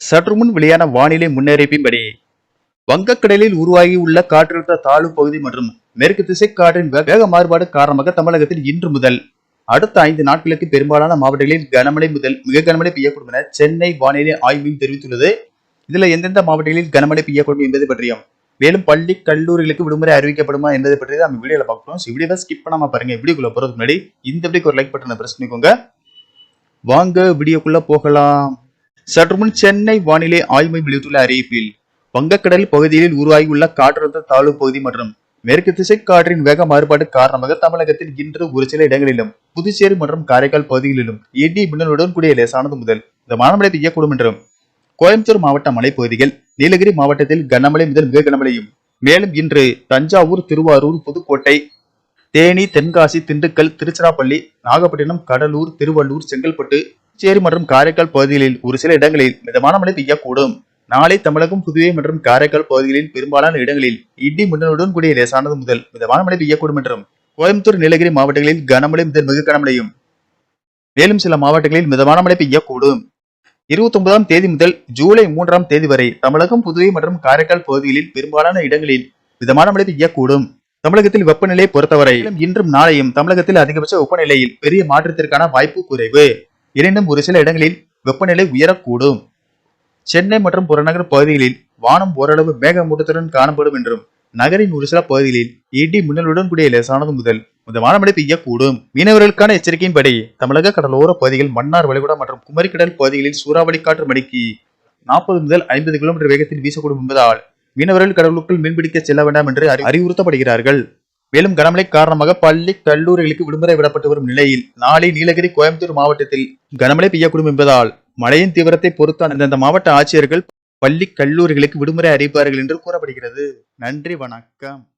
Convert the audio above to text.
சற்று முன் வெளியான வானிலை முன்னறிவின்படி வங்கக்கடலில் உருவாகியுள்ள காற்றழுத்த தாழ்வு பகுதி மற்றும் மேற்கு திசை காற்றின் வேக மாறுபாடு காரணமாக தமிழகத்தில் இன்று முதல் அடுத்த ஐந்து நாட்களுக்கு பெரும்பாலான மாவட்டங்களில் கனமழை முதல் மிக கனமழை பெய்யக்கூடும் என சென்னை வானிலை ஆய்வு தெரிவித்துள்ளது. இதுல எந்தெந்த மாவட்டங்களில் கனமழை பெய்யக்கூடும் என்பது பற்றியும் மேலும் பள்ளி கல்லூரிகளுக்கு விடுமுறை அறிவிக்கப்படுமா என்பதை பற்றி தான் நம்ம வீடியோல பார்க்கணும். வீடியோவை ஸ்கிப் பண்ணாம பாருங்க. வீடியோக்குள்ள போறதுக்கு முன்னாடி இந்த வீடியோக்கு ஒரு லைக் பட்டனை பிரஸ் பண்ணிக்கோங்க. வாங்க வீடியோக்குள்ள போகலாம். சற்றுமுன் சென்னை வானிலை ஆய்வு வெளியிட்டுள்ள அறிவிப்பில் வங்கக்கடல் பகுதியில் உருவாகியுள்ள காற்றழுத்த தாழ்வு பகுதி மற்றும் மேற்கு திசை காற்றின் வேக மாறுபாடு காரணமாக தமிழகத்தில் இன்று ஒரு சில இடங்களிலும் புதுச்சேரி மற்றும் காரைக்கால் பகுதிகளிலும் இடி மின்னலுடன் கூடிய லேசானது முதல் இந்த மழை பெய்யக்கூடும் என்றும் கோயம்புத்தூர் மாவட்ட மலைப்பகுதிகள் நீலகிரி மாவட்டத்தில் கனமழை முதல் மிக கனமழையும் மேலும் இன்று தஞ்சாவூர் திருவாரூர் புதுக்கோட்டை தேனி தென்காசி திண்டுக்கல் திருச்சிராப்பள்ளி நாகப்பட்டினம் கடலூர் திருவள்ளூர் செங்கல்பட்டு புதுச்சேரி மற்றும் காரைக்கால் பகுதிகளில் ஒரு சில இடங்களில் மிதமான மழை பெய்யக்கூடும். நாளை தமிழகம் புதுவை மற்றும் காரைக்கால் பகுதிகளில் பெரும்பாலான இடங்களில் இடி மின்னலுடன் கூடிய லேசானது முதல் மிதமான மழை பெய்யக்கூடும் என்றும் கோயம்புத்தூர் நீலகிரி மாவட்டங்களில் கனமழை முதல் மிக கனமழையும் மேலும் சில மாவட்டங்களில் மிதமான மழை பெய்யக்கூடும். இருபத்தி ஒன்பதாம் தேதி முதல் ஜூலை மூன்றாம் தேதி வரை தமிழகம் புதுவை மற்றும் காரைக்கால் பகுதிகளில் பெரும்பாலான இடங்களில் மிதமான மழை பெய்யக்கூடும். தமிழகத்தில் வெப்பநிலையை பொறுத்தவரையிலும் இன்றும் நாளையும் தமிழகத்தில் அதிகபட்ச வெப்பநிலையில் பெரிய மாற்றத்திற்கான வாய்ப்பு குறைவு. எனினும் ஒரு சில இடங்களில் வெப்பநிலை உயரக்கூடும். சென்னை மற்றும் புறநகர் பகுதிகளில் வானம் ஓரளவு மேகமூட்டத்துடன் காணப்படும் என்றும் நகரின் ஒரு சில பகுதிகளில் இடி மின்னலுடன் கூடிய லேசானது முதல் மிதமான மழை பெய்யக்கூடும். மீனவர்களுக்கான எச்சரிக்கையின்படி தமிழக கடலோர பகுதிகள் மன்னார் வளைகுடா மற்றும் குமரிக்கடல் பகுதிகளில் சூறாவளி காற்று மணிக்கு நாற்பது முதல் ஐம்பது கிலோமீட்டர் வேகத்தில் வீசக்கூடும் என்பதால் மீனவர்கள் கடலுக்குள் மீன்பிடிக்க செல்ல வேண்டாம் என்று அறி- அறிவுறுத்தப்படுகிறார்கள். மேலும் கனமழை காரணமாக பள்ளி கல்லூரிகளுக்கு விடுமுறை விடப்பட்டு வரும் நிலையில் நாளை நீலகிரி கோயம்புத்தூர் மாவட்டத்தில் கனமழை பெய்யக்கூடும் என்பதால் மழையின் தீவிரத்தை பொறுத்து அந்தந்த மாவட்ட ஆட்சியர்கள் பள்ளி கல்லூரிகளுக்கு விடுமுறை அறிவிப்பார்கள் என்று கூறப்படுகிறது. நன்றி வணக்கம்.